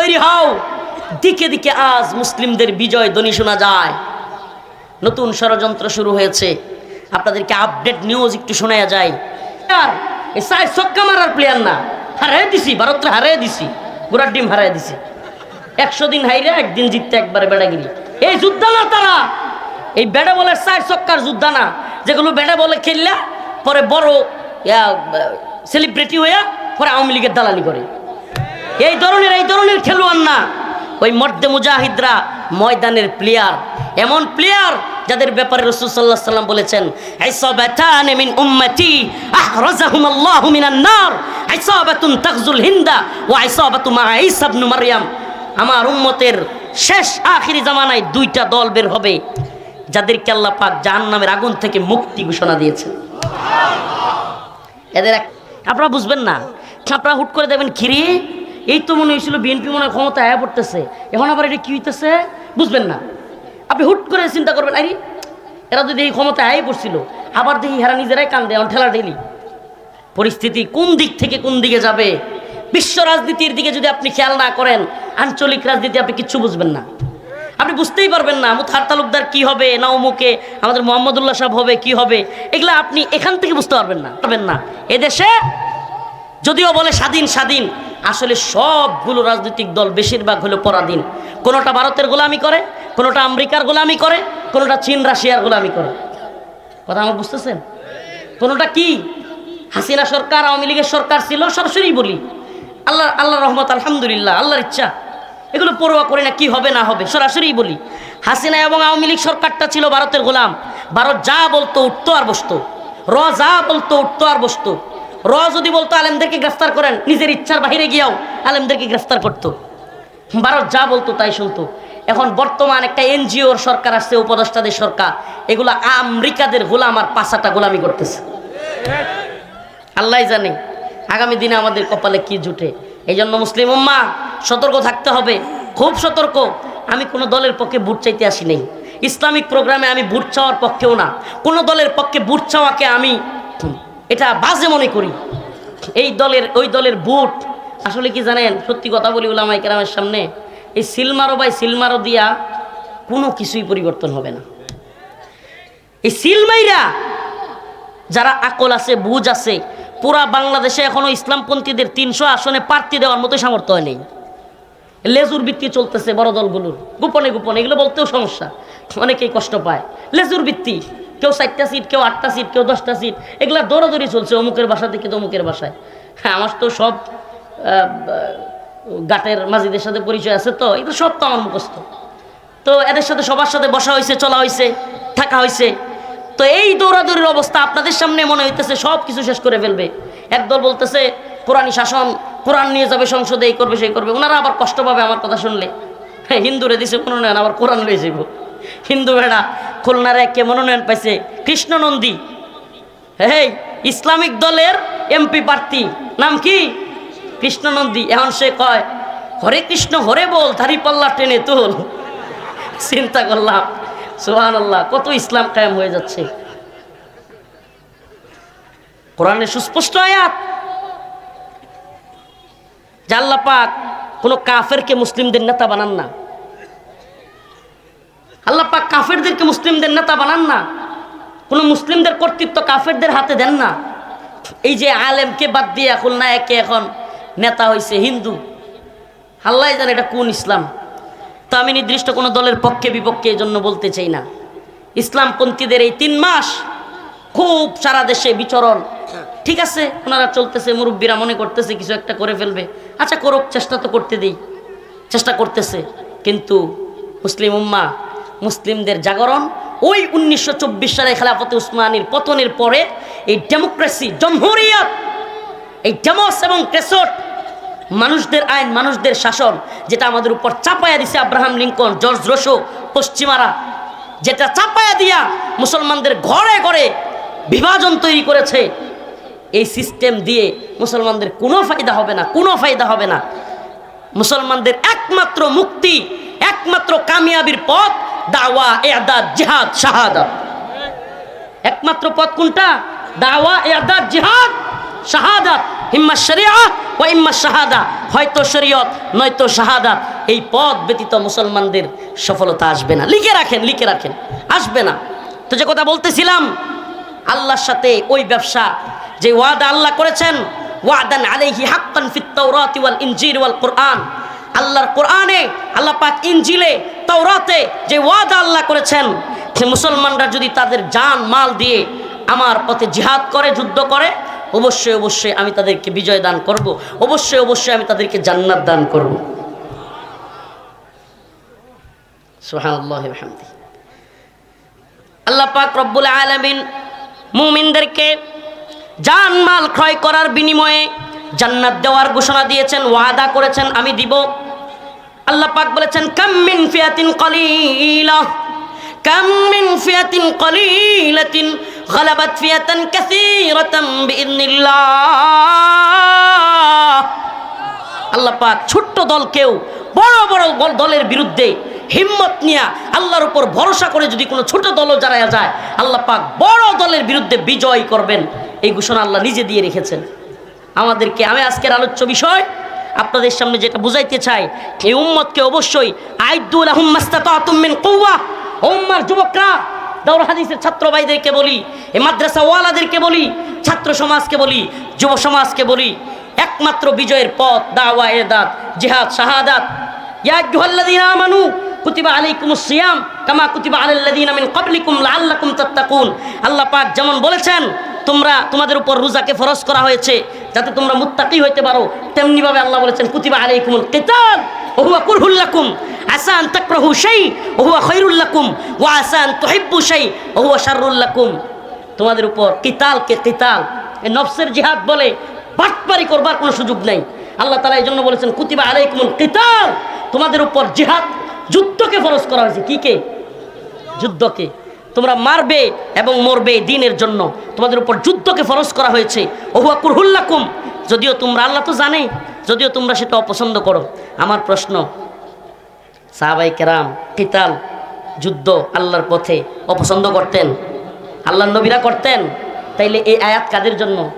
তৈরি হও। দিকে দিকে আজ মুসলিমদের বিজয় ধ্বনি শোনা যায়। নতুন ষড়যন্ত্র শুরু হয়েছে। আপনাদেরকে আপডেট নিউজ একটু শোনা যায়। আর এই সাই মারার প্লেয়ার না। হারাই দিছি, ভারতরে হারাই দিছি। গোড়ার ডিম হারাই দিছি। একশো দিন হাইরে একদিন জিততে একবারে বেড়াগিরি। এই যুদ্ধ না তারা। এই বেড়া বলে চার চক্কার যুদ্ধ না। যেগুলো বেড়া বলে খেললা পরে বড় সেলিব্রিটি হইয়া পরে আওয়ামী লীগের দালালি করে। এই ধরনের এই ধরনের খেলোয়াড় না। ওই মর্দে মুজাহিদরা ময়দানের প্লেয়ার এমন প্লেয়ার যাদের ব্যাপারে রসুল সাল্লাহ সাল্লাম বলেছেন আমার উম্মতের শেষ আখিরি জামানায় দুইটা দল বের হবে, যাদেরকে আল্লাহ পাক জাহান্নামের আগুন থেকে মুক্তি ঘোষণা দিয়েছেন। এদের এক- আপনারা বুঝবেন না। আপনারা হুট করে দেবেন খিরে এই তো মনে হয়েছিল বিএনপি মনে হয় ক্ষমতা আয়া পড়তেছে। এখন আবার এটা কি হইতেছে? বুঝবেন না। আপনি হুট করে চিন্তা করবেন, আরে, এরা যদি এই ক্ষমতা আয় পড়ছিল, আবার দেখি হেরা নিজেরাই কান্দে এখন ঠেলা ঠেলি। পরিস্থিতি কোন দিক থেকে কোন দিকে যাবে? বিশ্ব রাজনীতির দিকে যদি আপনি খেয়াল না করেন, আঞ্চলিক রাজনীতি আপনি কিচ্ছু বুঝবেন না। আপনি বুঝতেই পারবেন না, মুথার তালুকদার কি হবে, না অমুকে, আমাদের মোহাম্মদুল্লাহ সাহেব হবে, কি হবে? এগুলা আপনি এখান থেকে বুঝতে পারবেন না পারবেন না। এদেশে যদিও বলে স্বাধীন স্বাধীন আসলে সবগুলো রাজনৈতিক দল বেশিরভাগ হলো পরাধীন। কোনোটা ভারতের গোলামি করে, কোনোটা আমেরিকার গোলামি করে, কোনোটা চীন, রাশিয়ার গোলামি করে। কথা আমার বুঝতেছেন? কোনোটা কি? হাসিনা সরকার, আওয়ামী লীগের সরকার ছিল সরাসরি বলি। আল্লাহ আল্লাহ রহমত, আলহামদুলিল্লাহ, আল্লাহর ইচ্ছা। এগুলো পড়ুয়া করি না, কি হবে, না হবে সরাসরি বলি। হাসিনা এবং আওয়ামী লীগ সরকারটা ছিল ভারতের গোলাম। ভারত যা বলতো, উঠতো আর বসতো। র যা বলতো, উঠতো আর বসতো। র যদি বলতো, আলেমদেরকে গ্রেফতার করেন, নিজের ইচ্ছার বাহিরে গিয়াও আলেমদেরকে গ্রেফতার করতো। ভারত যা বলতো তাই শুনতো। এখন বর্তমান একটা এনজিওর সরকার আসছে উপদেষ্টাদের সরকার। এগুলো আমেরিকাদের গোলাম আর পাশাটা গোলামি করতেছে। আল্লাহ জানে, আগামী দিনে আমাদের কপালে কি জুটে। এই জন্য মুসলিম উম্মা, সতর্ক থাকতে হবে। খুব সতর্ক। আমি কোনো দলের পক্ষে বুট চাইতে আসি নাই। ইসলামিক প্রোগ্রামে আমি বুট চাওয়ার পক্ষেও না। কোনো দলের পক্ষে বুট চাওয়াকে আমি এটা বাজে মনে করি। এই দলের, ওই দলের বুট আসলে কি জানেন, সত্যি কথা বলি উলামাই কেরামের সামনে, এই সিলমারো বাই সিলমারো দিয়া কোনো কিছুই পরিবর্তন হবে না। এই সিলমাইরা যারা আকল আছে, বুঝ আছে, পুরা বাংলাদেশে এখনও ইসলামপন্থীদের তিনশো আসনে প্রার্থী দেওয়ার মতো সামর্থ্য নেই। লেজুর বৃত্তি চলতেছে বড় দলগুলোর। গোপনে গোপনে, এগুলো বলতেও সমস্যা, অনেকেই কষ্ট পায়। লেজুর ভিত্তি কেউ চারটা সিট কেউ আটটা সিট কেউ দশটা সিট এগুলা দৌড়াদৌড়ি চলছে অমুকের বাসা থেকে তমুকের বাসায়। হ্যাঁ আমার তো সব গাটের মাঝিদের সাথে পরিচয় আছে তো, এগুলো সব তো আমার মুখস্থ। তো এদের সাথে সবার সাথে বসা হয়েছে, চলা হয়েছে, থাকা হয়েছে। তো এই দৌড়াদৌড়ির অবস্থা আপনাদের সামনে মনে হইতেছে সব কিছু শেষ করে ফেলবে। একদল বলতেছে কোরআনী শাসন কোরআন নিয়ে যাবে সংসদে, এই করবে, সেই করবে। ওনারা আবার কষ্ট পাবে আমার কথা শুনলে। হ্যাঁ হিন্দুরে দিছে মনোনয়ন আবার কোরআন লয়ে যাব হিন্দু ভেড়া, খুলনার একে মনোনয়ন পাইছে কৃষ্ণ নন্দী হেই, ইসলামিক দলের এমপি প্রার্থী, নাম কি? কৃষ্ণ নন্দী এখন সে কয়, হরে কৃষ্ণ, হরে বল, ধারি পাল্লা টেনে তোল। চিন্তা করলাম সুহান আল্লাহ কত ইসলাম কায়েম হয়ে যাচ্ছে। কোরআনের সুস্পষ্ট আয়াত। যে আল্লাহ পাক কোনো কাফেরকে মুসলিমদের নেতা বানান না। কাফেরদেরকে মুসলিমদের নেতা বানান না। কোনো মুসলিমদের কর্তৃত্ব কাফেরদের হাতে দেন না। এই যে আলেমকে বাদ দিয়ে এখন না একে এখন নেতা হয়েছে হিন্দু। আল্লাহ জানে এটা কোন ইসলাম। তো আমি নির্দিষ্ট কোনো দলের পক্ষে, বিপক্ষে এই জন্য বলতে চাই না। ইসলামপন্থীদের এই তিন মাস খুব সারা দেশে বিচরণ। ঠিক আছে, ওনারা চলতেছে, মুরব্বীরা মনে করতেছে কিছু একটা করে ফেলবে। আচ্ছা করুক, চেষ্টা তো করতে দিই। চেষ্টা করতেছে। কিন্তু মুসলিম উম্মা মুসলিমদের জাগরণ। ওই উনিশশো চব্বিশ সালে খেলাফতে উসমানীর পতনের পরে এই ডেমোক্রেসি, জমহুরিয়ত, এই ডেমোস এবং ক্রেসট মানুষদের আইন, মানুষদের শাসন, যেটা আমাদের উপর চাপায়া দিছে আব্রাহাম লিঙ্কন, জর্জ রোশো, পশ্চিমারা, যেটা চাপায়া দিয়া মুসলমানদের ঘরে ঘরে বিভাজন তৈরি করেছে। এই সিস্টেম দিয়ে মুসলমানদের কোনো ফায়দা হবে না, কোনো ফায়দা হবে না। মুসলমানদের একমাত্র মুক্তি, একমাত্র কামিয়াবির পথ দাওয়া, এদাদ, জিহাদ, শাহাদাত। একমাত্র পথ কোনটা? দাওয়া, এদাদ, জিহাদ, শাহাদাত। ইম্মা শরিয়া ও ইম্মা শাহাদা। হয়তো শরীয়ত, নয়তো শাহাদাত। এই পথ ব্যতীত মুসলমানদের সফলতা আসবে না। লিখে রাখেন লিখে রাখেন। আসবে না। তো যে কথা বলতেছিলাম, আল্লাহর সাথে ওই ব্যবসা, যে ওয়াদা আল্লাহ করেছেন, ওয়াদান আলাইহি হাক্কান ফিত তাওরাতি ওয়াল ইনজিল ওয়াল কোরআন। আল্লাহর কোরআনে আল্লাহ পাক ইনজিলে তাওরাতে যে ওয়াদা আল্লাহ করেছেন মুসলমানরা যদি তাদের জান, মাল দিয়ে আমার পথে জিহাদ করে, যুদ্ধ করে, অবশ্যই অবশ্যই আমি তাদেরকে বিজয় দান করব, অবশ্যই অবশ্যই আমি তাদেরকে জান্নাত দান করব। আল্লাহ পাক রব্বুল আলামিন মুমিনদেরকে জান, মাল ক্রয় করার বিনিময়ে জান্নাত দেওয়ার ঘোষণা দিয়েছেন, ওয়াদা করেছেন, আমি দিব। আল্লাহ পাক বলেছেন কাম মিন ফিয়াতিন কলিলা কাম মিন ফিয়াতিন কলিলাতিন غلبت فئة كثيرة بإذن الله আল্লাহ পাক ছোট্ট দলকেও বড় বড় বল- দলের বিরুদ্ধে হিম্মত নিয়ে আল্লাহর উপর ভরসা করে যদি কোনো ছোট দলও জানায়া যায় আল্লাহ পাক বড় দলের বিরুদ্ধে বিজয় করবেন এই ঘোষণা আল্লাহ নিজে দিয়ে রেখেছেন আমাদেরকে আমি আজকের আলোচ্য বিষয় আপনাদের সামনে যেটা বুঝাইতে চাই, এই উম্মতকে অবশ্যই আইদুল আহম্মাস্তাতুমিন কৌয়া উম্মার যুবকরা দাউর হাদিসের ছাত্র ভাইদেরকে বলি এই মাদ্রাসা ওয়ালাদেরকে বলি, ছাত্র সমাজকে বলি, যুব সমাজকে বলি, একমাত্র বিজয়ের পথ, দাওয়া, এদাত, জিহাদ, শাহাদাত। আমানু, কুতিবা কুতিবা আল্লাহ পাক যেমন বলেছেন তোমরা তোমাদের উপর রোজাকে ফরজ করা হয়েছে, যাতে তোমরা মুত্তাকি হইতে পারো। তেমনিভাবে আল্লাহ বলেছেন, কুতিবা আলাইকুমুল কিতাল ওয়া হুয়া কুরহুল লাকুম, আসা আন তাকরাহু শাই ওয়া হুয়া খায়রুল লাকুম, ওয়া আসা আন তুহিব্বু শাই ওয়া হুয়া তোমাদের উপর কিতালকে কিতাল, এ নফসের জিহাদ বলে বাটপারি করবার কোনো সুযোগ নেই। আল্লাহ তালা এই জন্য বলেছেন, কুতিবা আলাইকুমুল কিতাল, তোমাদের উপর জিহাদ যুদ্ধকে ফরজ করা হয়েছে। কী কে? যুদ্ধকে। তোমরা মারবে এবং মরবে দিনের জন্য। তোমাদের উপর যুদ্ধকে ফরস করা হয়েছে। ওহুয়া কুরহুল্লাকুম। যদিও তোমরা, আল্লাহ তো জানে, যদিও তোমরা সেটা অপছন্দ করো। আমার প্রশ্ন সাহাবাই কেরাম, কিতাল, যুদ্ধ আল্লাহর পথে অপছন্দ করতেন? আল্লাহ নবীরা করতেন? তাইলে এই আয়াত কাদের জন্য?